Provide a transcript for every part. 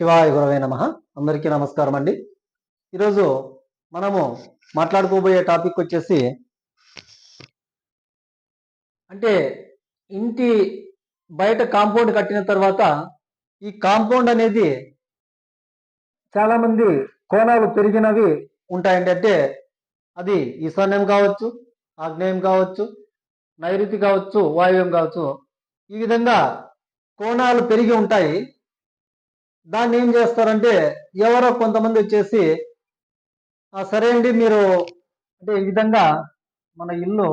శివాయ గురవే నమ. అందరికీ నమస్కారం అండి. ఈరోజు మనము మాట్లాడుకోబోయే టాపిక్ వచ్చేసి అంటే ఇంటి బయట కాంపౌండ్ కట్టిన తర్వాత ఈ కాంపౌండ్ అనేది చాలామంది కోణాలు పెరిగినవి ఉంటాయండి. అంటే అది ఈశాన్యం కావచ్చు ఆగ్నేయం కావచ్చు నైరుతి కావచ్చు వాయువ్యం కావచ్చు. ఈ విధంగా కోణాలు పెరిగి ఉంటాయి. దాన్ని ఏం చేస్తారంటే ఎవరో కొంతమంది వచ్చేసి "ఆ, సరే అండి మీరు అంటే ఈ విధంగా మన ఇల్లు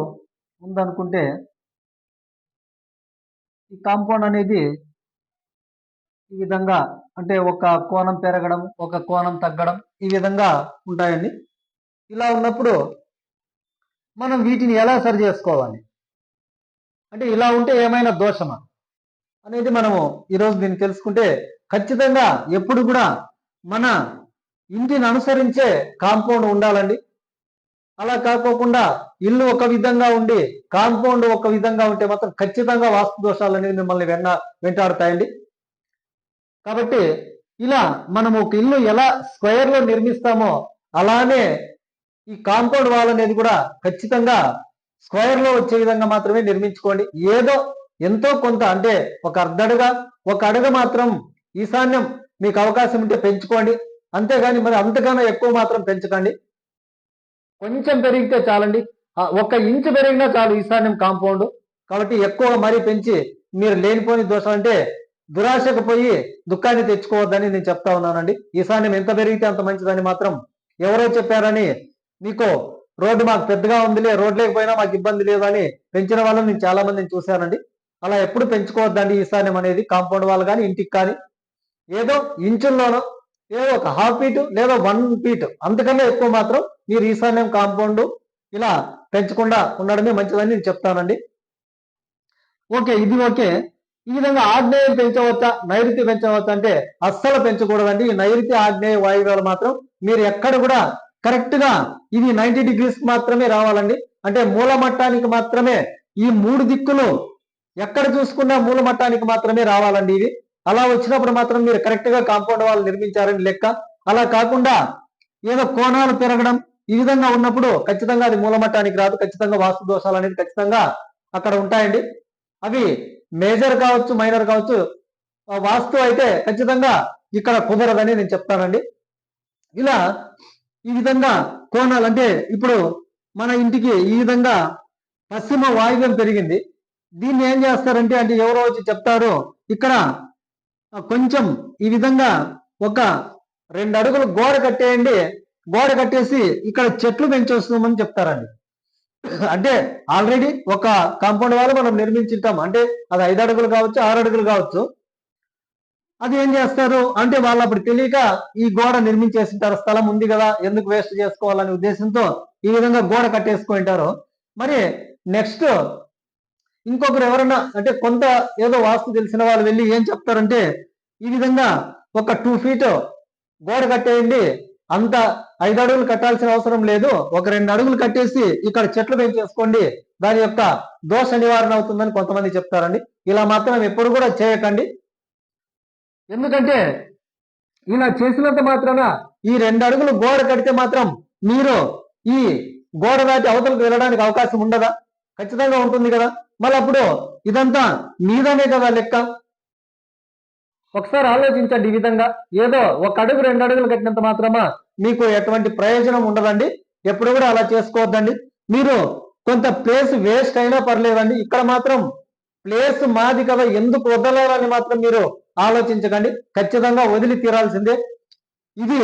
ఉందనుకుంటే ఈ కాంపౌండ్ అనేది ఈ విధంగా అంటే ఒక కోణం పెరగడం ఒక కోణం తగ్గడం ఈ విధంగా ఉంటాయండి. ఇలా ఉన్నప్పుడు మనం వీటిని ఎలా సరి చేసుకోవాలి? అంటే ఇలా ఉంటే ఏమైనా దోషమా? అనేది మనము ఈరోజు దీన్ని తెలుసుకుంటే ఖచ్చితంగా ఎప్పుడు కూడా మన ఇంటిని అనుసరించే కాంపౌండ్ ఉండాలండి. అలా కాకోకుండా ఇల్లు ఒక విధంగా ఉండి కాంపౌండ్ ఒక విధంగా ఉంటే మాత్రం ఖచ్చితంగా వాస్తు దోషాలు అనేది మిమ్మల్ని వెన్న వెంటాడుతాయండి. కాబట్టి ఇలా మనం ఒక ఇల్లు ఎలా స్క్వేర్లో నిర్మిస్తామో అలానే ఈ కాంపౌండ్ వాల్ అనేది కూడా ఖచ్చితంగా స్క్వేర్లో వచ్చే విధంగా మాత్రమే నిర్మించుకోండి. ఏదో ఎంతో కొంత అంటే ఒక అర్ధడుగా ఒక అడుగు మాత్రం ఈశాన్యం మీకు అవకాశం ఉంటే పెంచుకోండి. అంతేగాని మరి అంతకన్నా ఎక్కువ మాత్రం పెంచకండి. కొంచెం పెరిగితే చాలండి. ఒక్క ఇంచు పెరిగినా చాలు ఈశాన్యం కాంపౌండ్. కాబట్టి ఎక్కువ మరీ పెంచి మీరు లేనిపోని దోషం అంటే దురాశకు పోయి దుఃఖాన్ని తెచ్చుకోవద్దని నేను చెప్తా ఉన్నానండి. ఈశాన్యం ఎంత పెరిగితే అంత మంచిదని మాత్రం ఎవరో చెప్పారని మీకు రోడ్డు మాకు పెద్దగా ఉందిలే రోడ్ లేకపోయినా మాకు ఇబ్బంది లేదని పెంచిన వాళ్ళని నేను చాలా మందిని చూశానండి. అలా ఎప్పుడు పెంచుకోవద్దండి ఈశాన్యం అనేది కాంపౌండ్ వాళ్ళు కానీ ఇంటికి కానీ. ఏదో ఇంచుల్లోనో ఏదో ఒక హాఫ్ ఫీట్ లేదా వన్ ఫీట్ అంతకన్నా ఎక్కువ మాత్రం మీరు ఈశాన్యం కాంపౌండ్ ఇలా పెంచకుండా ఉండడమే మంచిదని నేను చెప్తానండి. ఓకే ఇది ఓకే. ఈ విధంగా ఆగ్నేయం పెంచవచ్చా? నైరుతి పెంచవచ్చా అంటే అస్సలు పెంచకూడదండి. ఈ నైరుతి ఆగ్నేయ వాయువ్యాలు మాత్రం మీరు ఎక్కడ కూడా కరెక్ట్గా ఇది నైన్టీ డిగ్రీస్ మాత్రమే రావాలండి. అంటే మూల మట్టానికి మాత్రమే ఈ మూడు దిక్కులు ఎక్కడ చూసుకున్నా మూల మట్టానికి మాత్రమే రావాలండి ఇది అలా వచ్చినప్పుడు మాత్రం మీరు కరెక్ట్గా కాంపౌండ్ వాళ్ళు నిర్మించారని లెక్క. అలా కాకుండా ఏదో కోణాలు పెరగడం ఈ విధంగా ఉన్నప్పుడు ఖచ్చితంగా అది మూలమట్టానికి రాదు ఖచ్చితంగా వాస్తు దోషాలు అనేది ఖచ్చితంగా అక్కడ ఉంటాయండి. అవి మేజర్ కావచ్చు మైనర్ కావచ్చు వాస్తు అయితే ఖచ్చితంగా ఇక్కడ కుదరదని నేను చెప్తానండి. ఇలా ఈ విధంగా కోణాలు అంటే ఇప్పుడు మన ఇంటికి ఈ విధంగా పశ్చిమ వాయువ్యం పెరిగింది. దీన్ని ఏం చేస్తారంటే అంటే ఎవరో వచ్చి చెప్తారు ఇక్కడ కొంచెం ఈ విధంగా ఒక రెండు అడుగులు గోడ కట్టేయండి. గోడ కట్టేసి ఇక్కడ చెట్లు పెంచేస్తున్నామని చెప్తారండి. అంటే ఆల్రెడీ ఒక కాంపౌండ్ వాళ్ళు మనం నిర్మించుంటాం. అంటే అది ఐదు అడుగులు కావచ్చు ఆరు అడుగులు కావచ్చు. అది ఏం చేస్తారు? అంటే వాళ్ళు అప్పుడు తెలియక ఈ గోడ నిర్మించేసింటారు స్థలం ఉంది కదా ఎందుకు వేస్ట్ చేసుకోవాలనే ఉద్దేశంతో ఈ విధంగా గోడ కట్టేసుకుంటారు. మరి నెక్స్ట్ ఇంకొకరు ఎవరన్నా అంటే కొంత ఏదో వాస్తు తెలిసిన వాళ్ళు వెళ్ళి ఏం చెప్తారంటే ఈ విధంగా ఒక టూ ఫీట్ గోడ కట్టేయండి అంత ఐదు అడుగులు కట్టాల్సిన అవసరం లేదు ఒక రెండు అడుగులు కట్టేసి ఇక్కడ చెట్లు పెంచేసుకోండి దాని యొక్క దోష నివారణ అవుతుందని కొంతమంది చెప్తారండి. ఇలా మాత్రం ఎప్పుడు కూడా చేయకండి. ఎందుకంటే ఇలా చేసినంత మాత్రాన ఈ రెండు అడుగులు గోడ కడితే మాత్రం మీరు ఈ గోడ దాటి అవతలకు వెళ్ళడానికి అవకాశం ఉండదా? ఖచ్చితంగా ఉంటుంది కదా. మళ్ళీ అప్పుడు ఇదంతా మీదనే కదా లెక్క. ఒకసారి ఆలోచించండి ఈ విధంగా. ఏదో ఒక అడుగు రెండు అడుగులు కట్టినంత మాత్రమా మీకు ఎటువంటి ప్రయోజనం ఉండదండి. ఎప్పుడు కూడా అలా చేసుకోవద్దండి. మీరు కొంత ప్లేస్ వేస్ట్ అయినా పర్లేదండి. ఇక్కడ మాత్రం ప్లేస్ మాది కదా. ఎందుకు వదలాలని మాత్రం మీరు ఆలోచించకండి. ఖచ్చితంగా వదిలి తీరాల్సిందే. ఇది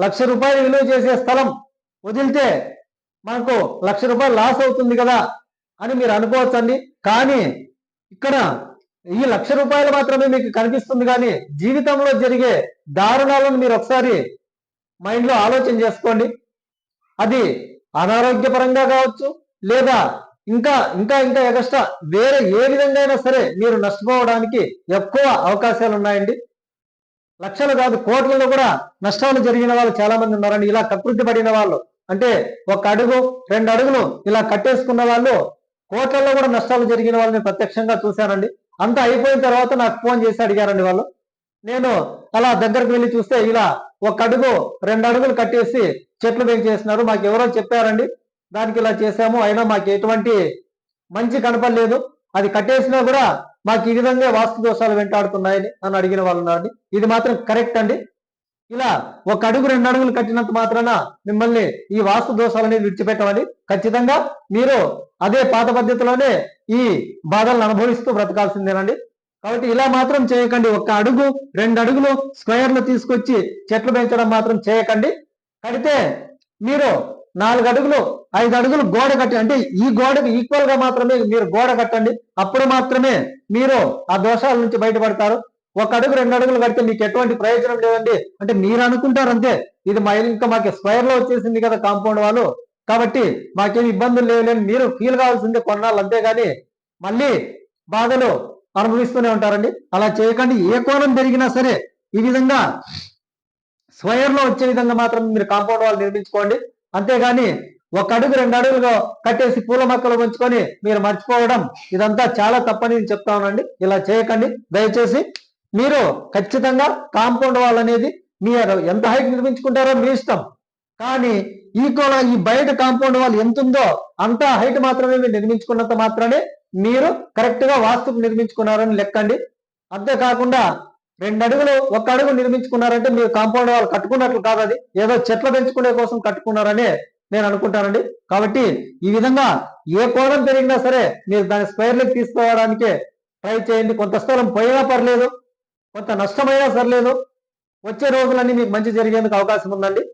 లక్ష రూపాయలు విలువ చేసే స్థలం. వదిలితే మనకు లక్ష రూపాయలు లాస్ అవుతుంది కదా. అని మీరు అనుకోవచ్చండి. కానీ ఇక్కడ ఈ లక్ష రూపాయలు మాత్రమే మీకు కనిపిస్తుంది కానీ జీవితంలో జరిగే దారుణాలను మీరు ఒకసారి మైండ్లో ఆలోచన చేసుకోండి. అది అనారోగ్యపరంగా కావచ్చు లేదా ఇంకా ఇంకా ఇంకా ఎగస్ట్రా వేరే ఏ విధంగా అయినా సరే మీరు నష్టపోవడానికి ఎక్కువ అవకాశాలు ఉన్నాయండి. లక్షలు కాదు కోట్లలో కూడా నష్టాలు జరిగిన వాళ్ళు చాలా మంది ఉన్నారండి. ఇలా కకృతి పడిన వాళ్ళు అంటే ఒక అడుగు రెండు అడుగులు ఇలా కట్టేసుకున్న వాళ్ళు కోట్లలో కూడా నష్టాలు జరిగిన వాళ్ళని ప్రత్యక్షంగా చూశానండి. అంతా అయిపోయిన తర్వాత నాకు ఫోన్ చేసి అడిగారండి వాళ్ళు. నేను అలా దగ్గరకు వెళ్ళి చూస్తే ఇలా ఒక అడుగు రెండు అడుగులు కట్టేసి చెట్లు పెంచేసినారు మాకు ఎవరో చెప్పారండి దానికి ఇలా చేసాము అయినా మాకు ఎటువంటి మంచి కనపడలేదు. అది కట్టేసినా కూడా మాకు ఈ విధంగా వాస్తు దోషాలు వెంటాడుతున్నాయని అని అడిగిన వాళ్ళు ఉన్నారండి. ఇది మాత్రం కరెక్ట్ అండి. ఇలా ఒక అడుగు రెండు అడుగులు కట్టినంత మాత్రాన మిమ్మల్ని ఈ వాస్తు దోషాలని విడిచిపెట్టమని ఖచ్చితంగా మీరు అదే పాత పద్ధతిలోనే ఈ బాధలను అనుభవిస్తూ బ్రతకాల్సిందేనండి. కాబట్టి ఇలా మాత్రం చేయకండి. ఒక అడుగు రెండు అడుగులు స్క్వేర్లు తీసుకొచ్చి చెట్లు పెంచడం మాత్రం చేయకండి. కడితే మీరు నాలుగు అడుగులు ఐదు అడుగులు గోడ కట్టి అంటే ఈ గోడకు ఈక్వల్గా మాత్రమే మీరు గోడ కట్టండి. అప్పుడు మాత్రమే మీరు ఆ దోషాల నుంచి బయటపడతారు. ఒక అడుగు రెండు అడుగులు కడితే మీకు ఎటువంటి ప్రయోజనం లేదండి. అంటే మీరు అనుకుంటారు అంతే. ఇది మా ఇంకా మాకు స్క్వేర్లో వచ్చేసింది కదా కాంపౌండ్ వాళ్ళు. కాబట్టి మాకేం ఇబ్బందులు లేవులేని మీరు ఫీల్ కావాల్సిందే కొన్నాళ్ళు అంతేగాని మళ్ళీ బాధలు అనుభవిస్తూనే ఉంటారండి. అలా చేయకండి. ఏ కోణం పెరిగినా సరే ఈ విధంగా స్వయర్లో వచ్చే విధంగా మాత్రం మీరు కాంపౌండ్ వాళ్ళు నిర్మించుకోండి. అంతేగాని ఒక అడుగు రెండు అడుగులు కట్టేసి పూల మొక్కలు ఉంచుకొని మీరు మర్చిపోవడం ఇదంతా చాలా తప్పని నేను చెప్తా ఉన్నాండి ఇలా చేయకండి. దయచేసి మీరు ఖచ్చితంగా కాంపౌండ్ వాల్ అనేది మీరు ఎంత హైట్ నిర్మించుకుంటారో మీ ఇష్టం. కానీ ఈ ఈక్వల్ ఈ బయట కాంపౌండ్ వాల్ ఎంత ఉందో అంత హైట్ మాత్రమే మీరు నిర్మించుకున్నంత మాత్రమే మీరు కరెక్ట్గా వాస్తుకు నిర్మించుకున్నారని లెక్కండి. అంతేకాకుండా రెండు అడుగులు ఒక అడుగు నిర్మించుకున్నారంటే మీరు కాంపౌండ్ వాల్ కట్టుకున్నట్లు కాదు అది. ఏదో చెట్లు పెంచుకునే కోసం కట్టుకున్నారని నేను అనుకుంటానండి. కాబట్టి ఈ విధంగా ఏ కోణం పెరిగినా సరే మీరు దాని స్క్వేర్లకు తీసుకోవడానికి ట్రై చేయండి. కొంత స్థలం పోయినా పర్లేదు. కొంత నష్టమైనా సర్లేదు. వచ్చే రోజులన్నీ మీకు మంచి జరిగేందుకు అవకాశం ఉందండి.